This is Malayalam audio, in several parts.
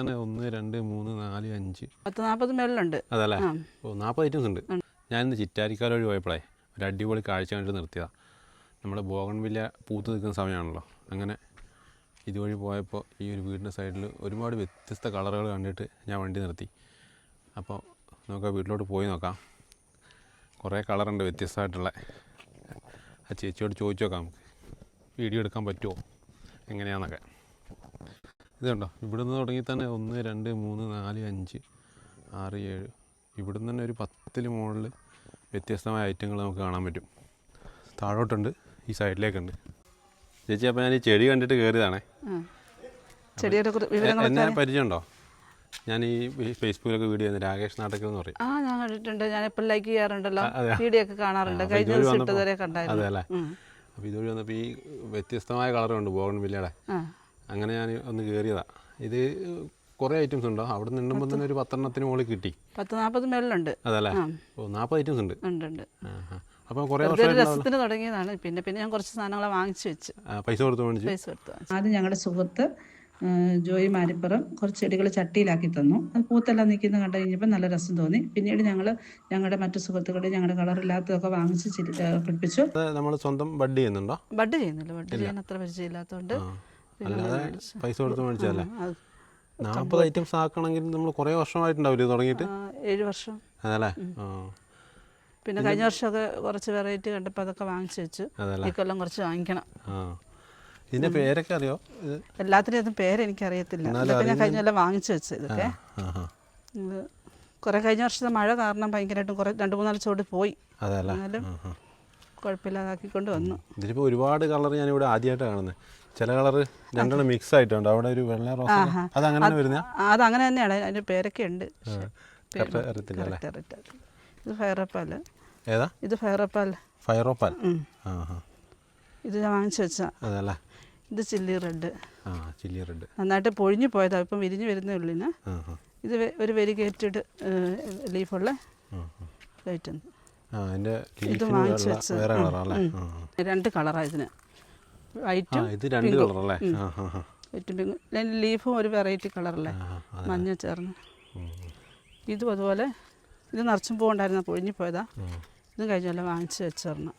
തന്നെ ഒന്ന് രണ്ട് മൂന്ന് നാല് അഞ്ച്. പത്ത് നാൽപ്പത് മേളിലുണ്ട്. അതല്ലേ? ഓ നാൽപ്പത് ഐറ്റംസ് ഉണ്ട്. ഞാൻ ഇന്ന് ചിറ്റാരിക്കാല വഴി പോയപ്പോഴേ ഒരു അടിപൊളി കാഴ്ച കണ്ടിട്ട് നിർത്തിയതാണ് നമ്മുടെ ബോഗൺവില്ല പൂത്ത് നിൽക്കുന്ന സമയമാണല്ലോ. അങ്ങനെ ഇതുവഴി പോയപ്പോൾ ഈ ഒരു വീടിന്റെ സൈഡിൽ ഒരുപാട് വ്യത്യസ്ത കളറുകൾ കണ്ടിട്ട് ഞാൻ വണ്ടി നിർത്തി. അപ്പോൾ നമുക്ക് വീട്ടിലോട്ട് പോയി നോക്കാം. കുറേ കളറുണ്ട് വ്യത്യസ്തമായിട്ടുള്ള. ആ ചേച്ചിയോട് ചോദിച്ചു നോക്കാം നമുക്ക്. വീഡിയോ എടുക്കാൻ പറ്റുമോ? എങ്ങനെയാണെന്നൊക്കെ ഇത് കണ്ടോ ഇവിടുന്ന് തുടങ്ങി തന്നെ ഒന്ന് രണ്ട് മൂന്ന് നാല് അഞ്ച് ആറ് ഏഴ്. ഇവിടുന്ന് തന്നെ ഒരു പത്തിൽ മുകളിൽ വ്യത്യസ്തമായ ഐറ്റങ്ങൾ നമുക്ക് കാണാൻ പറ്റും. താഴോട്ടുണ്ട് ഈ സൈഡിലേക്കുണ്ട്. ചേച്ചി അപ്പോൾ ഞാൻ ഈ ചെടി കണ്ടിട്ട് കയറിയതാണേ. ചെടിയുടെ എന്നെ പരിചയമുണ്ടോ? ഞാൻ ഈ ഫേസ്ബുക്കിലൊക്കെ വീഡിയോ രാകേഷ് നാട്ടക്കൽ എന്ന് പറയും. ആ ഞാൻ കണ്ടിട്ടുണ്ട്. ഞാൻ എപ്പോൾ ലൈക്ക് ചെയ്യാറുണ്ടല്ലോ? വീഡിയോ ഒക്കെ കാണാറുണ്ട്. കഴിഞ്ഞ ദിവസം ഇട്ടതുവരെ കണ്ടായിരുന്നു. അതെ അല്ലേ? അപ്പോൾ ഇതുവഴി വന്നപ്പോൾ ഈ വ്യത്യസ്തമായ കളറുണ്ട് ബോഗൺ വില്ലയുടെ. അങ്ങനെ ഞാൻ ഒന്ന് കയറിയതാ ഇത് കുറേ ഐറ്റംസ് ഉണ്ടോ? അവിടെ നിന്നുമ്പോൾ തന്നെ ഒരു പത്തെണ്ണത്തിന് മുകളിൽ കിട്ടി. പത്ത് നാൽപ്പത് മേളിലുണ്ട്. അതല്ലേ? ഓ നാൽപ്പത് ഐറ്റംസ് ഉണ്ട്. ഉണ്ട് ഉണ്ട്. അപ്പോൾ കുറേ വെറുതെ ഒരു വർഷമായിട്ടുണ്ടാവില്ല രസത്തിന് തുടങ്ങിയതാണ്. പിന്നെ പിന്നെ ഞാൻ കുറച്ച് സാധനങ്ങൾ വാങ്ങിച്ചു വെച്ച്. പൈസ കൊടുത്ത് മേടിച്ചു പൈസ കൊടുത്ത് വാങ്ങിച്ചു. ആദ്യം ഞങ്ങളുടെ സുഹൃത്ത് ജോയി മാരിപ്പുറം കുറച്ച് ചെടികൾ ചട്ടിയിലാക്കി തന്നു. അത് പൂത്തെല്ലാം നിൽക്കുന്ന കണ്ടു കഴിഞ്ഞപ്പോൾ നല്ല രസം തോന്നി. പിന്നീട് ഞങ്ങൾ ഞങ്ങളുടെ മറ്റു സുഹൃത്തുക്കളെ ഞങ്ങളുടെ കളറില്ലാത്തതൊക്കെ വാങ്ങിച്ച് ചിരി- ആ, പിടിപ്പിച്ചു. നമ്മൾ സ്വന്തം ബഡ് ചെയ്യുന്നുണ്ടോ? ബഡ് ചെയ്യുന്നില്ല. ബഡ് ചെയ്യാൻ അത്ര പരിചയമില്ലാത്തതുകൊണ്ട്. അല്ലാതെ പൈസ കൊടുത്ത് മേടിച്ചതല്ലേ? നാൽപ്പത് ഐറ്റംസ് ആക്കണമെങ്കിൽ നമ്മൾ കുറേ വർഷമായിട്ടുണ്ടാവില്ലേ തുടങ്ങിയിട്ട്. ഏഴ് വർഷം. അതല്ലേ? പിന്നെ കഴിഞ്ഞ വർഷമൊക്കെ കുറച്ച് വെറൈറ്റി കണ്ടപ്പോൾ അതൊക്കെ വാങ്ങിച്ചു വെച്ചു. ഈ കൊല്ലം കുറച്ച് വാങ്ങിക്കണം. ഇതിന്റെ പേരൊക്കെ അറിയോ? എല്ലാത്തിനും പേര് എനിക്കറിയത്തില്ല. ഞാൻ കഴിഞ്ഞ കൊല്ലം വാങ്ങിച്ചു വെച്ചു ഇതൊക്കെ. കുറേ കഴിഞ്ഞ വർഷത്തെ മഴ കാരണം ഭയങ്കരമായിട്ടും കുറേ രണ്ട് മൂന്നാൽ ചോട് പോയി. എന്നാലും കുഴപ്പമില്ലാതാക്കിക്കൊണ്ട് വന്നു. ഇതിലിപ്പോൾ ഒരുപാട് കളർ ഞാനിവിടെ ആദ്യമായിട്ട് കാണുന്നത് ചില കളർ രണ്ടെണ്ണം മിക്സ് ആയിട്ടുണ്ട് അവിടെ ഒരു വെള്ള റോസ് അത് അങ്ങനെ വരുന്ന അത് അങ്ങനെ തന്നെയാണ്. അതിന്റെ പേരൊക്കെ ഉണ്ട്. ഇത് ഫയറപ്പാൽ ഏതാ? ഇത് ഫയറപ്പാൽ. ഇത് ഞാൻ വാങ്ങിച്ചു വെച്ചാ അതല്ലേ? ഇത് ചില്ലി റെഡ്. Chilli red. നന്നായിട്ട് പൊഴിഞ്ഞു പോയതാ. ഇപ്പം വിരിഞ്ഞു വരുന്നേ ഉള്ളിന് ഇത് ഒരു വെരിഗേറ്റഡ് ലീഫുള്ള. ലൈറ്റ് ആ. രണ്ട് കളറാണ് ഇതിന്. വൈറ്റും ഇത് രണ്ട് കളറല്ലേ? വൈറ്റും പിങ്കും. ലീഫും ഒരു വെറൈറ്റി കളറല്ലേ. മഞ്ഞ ചേർന്ന്. ഇതും അതുപോലെ ഇത് നിറച്ചും പോകണ്ടായിരുന്നു പൊഴിഞ്ഞു പോയതാ. ഇതും കഴിഞ്ഞല്ല വാങ്ങിച്ച് വെച്ചേർന്ന്.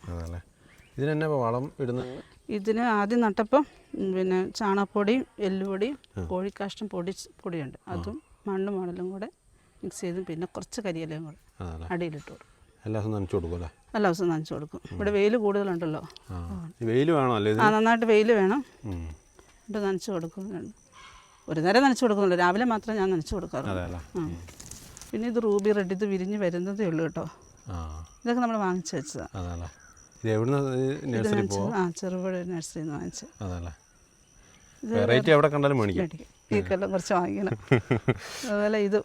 വളം ഇതിന് ആദ്യം നട്ടപ്പം പിന്നെ ചാണകപ്പൊടിയും എല്ലുപൊടിയും കോഴിക്കാഷ്ടം പൊടി പൊടിയുണ്ട്. അതും മണ്ണും മണലും കൂടെ മിക്സ് ചെയ്തും പിന്നെ കുറച്ച് കരിയിലയും കൂടെ അടിയിലിട്ട് കൊടുക്കും. എല്ലാ ദിവസവും നനച്ചു കൊടുക്കും അല്ലേ? എല്ലാ ദിവസവും നനച്ചു കൊടുക്കും. ഇവിടെ വെയിൽ കൂടുതലുണ്ടല്ലോ. വെയിൽ വേണോ അല്ലേ ആ നന്നായിട്ട് വെയിൽ വേണം. എന്നിട്ട് നനച്ചു കൊടുക്കും. ഒരു നേരം നനച്ചു കൊടുക്കുന്നുള്ളൂ. രാവിലെ മാത്രമേ ഞാൻ നനച്ചു കൊടുക്കാറുള്ളൂ. പിന്നെ ഇത് റൂബി റെഡ് ഇത് വിരിഞ്ഞ് വരുന്നതേ ഉള്ളൂ കേട്ടോ. ഇതൊക്കെ നമ്മൾ വാങ്ങിച്ചു വെച്ചതാണ് ആ ചെറുപുഴ നഴ്സറിയിൽ നിന്ന് വാങ്ങിച്ച്. വെറൈറ്റി എവിടെ കണ്ടാലും മേടിക്കും. ഈ കൊല്ലം കുറച്ച് വാങ്ങിക്കണം. അതുപോലെ ഇത്.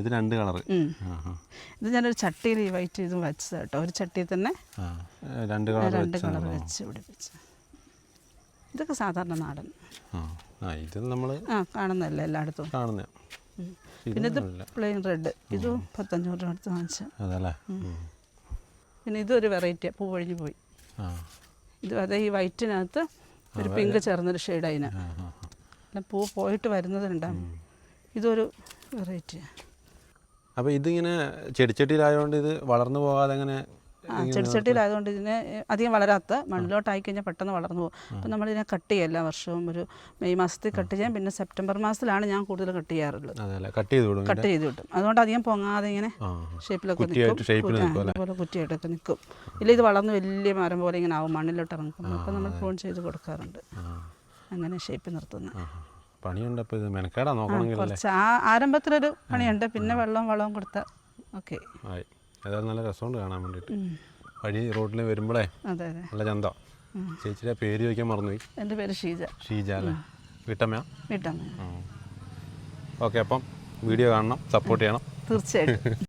ഇത് രണ്ട് കളർ ഇത് ഞാനൊരു ചട്ടിയിൽ ഈ വൈറ്റ് ഇതും വെച്ചത് കേട്ടോ. ഒരു ചട്ടിയിൽ തന്നെ രണ്ട് കളർ രണ്ട് വെച്ച് കളർ വെച്ച് പിടിപ്പിച്ച് ഇതൊക്കെ സാധാരണ നാടൻ. ഇത് നമ്മൾ ആ കാണുന്നതല്ലേ എല്ലായിടത്തും? കാണുന്ന. പിന്നെ ഇത് പ്ലെയിൻ റെഡ്. ഇത് പത്തഞ്ഞൂറ് രൂപ അടുത്ത് വാങ്ങിച്ച. പിന്നെ ഇതൊരു വെറൈറ്റിയാണ് പൂ ഒഴിഞ്ഞു പോയി. ഇത് അതേ ഈ വൈറ്റിനകത്ത് ഒരു പിങ്ക് ചേർന്നൊരു ഷെയ്ഡ് അതിന്. പൂ പോയിട്ട് വരുന്നതുണ്ടാകും ഇതൊരു വെറൈറ്റിയാണ് അപ്പോൾ ഇതിങ്ങനെ ചെടിച്ചട്ടിയിലായതുകൊണ്ട് ഇത് വളർന്നു പോകാതെ അങ്ങനെ ആ ചെടിച്ചട്ടിയിലായതുകൊണ്ട് ഇതിനെ അധികം വളരാത്ത മണ്ണിലോട്ടായി കഴിഞ്ഞാൽ പെട്ടെന്ന് വളർന്നു പോകും. അപ്പം നമ്മളിതിനെ കട്ട് ചെയ്യും എല്ലാ വർഷവും. ഒരു മെയ് മാസത്തിൽ കട്ട് ചെയ്യാം. പിന്നെ സെപ്റ്റംബർ മാസത്തിലാണ് ഞാൻ കൂടുതൽ കട്ട് ചെയ്യാറുള്ളത്. കട്ട് ചെയ്ത് വിടും കട്ട് ചെയ്ത് കിട്ടും അതുകൊണ്ട് അധികം പൊങ്ങാതെ ഇങ്ങനെ ഷേപ്പിലൊക്കെ നിൽക്കും. അതുപോലെ കുറ്റിയായിട്ടൊക്കെ നിൽക്കും. ഇല്ല ഇത് വളർന്ന് വലിയ മരം പോലെ ഇങ്ങനെ ആവും മണ്ണിലോട്ട് ഇറങ്ങും അപ്പം നമ്മൾ ഫോൺ ചെയ്ത് കൊടുക്കാറുണ്ട്. അങ്ങനെ ഷേപ്പ് നിർത്തുന്നത് പണിയുണ്ട്. അപ്പോൾ ഇത് മെനക്കേടാ നോക്കണമെങ്കിൽ കുറച്ച്. ആ ആരംഭത്തിലൊരു പണിയുണ്ട്. പിന്നെ വെള്ളവും വളവും കൊടുത്ത. ഓക്കെ. ആയി. ഏതായാലും നല്ല രസമുണ്ട് കാണാൻ വേണ്ടിട്ട് വഴി റോഡിൽ വരുമ്പോഴേ അതെ അതെ. നല്ല ചന്ത. ചേച്ചിയുടെ പേര് ചോദിക്കാൻ മറന്നുപോയി. എന്റെ പേര് ഷീജ. ഷീജ അല്ലേ? വീട്ടമ്മ. വീട്ടമ്മ ഓക്കെ അപ്പം വീഡിയോ കാണണം സപ്പോർട്ട് ചെയ്യണം. തീർച്ചയായിട്ടും.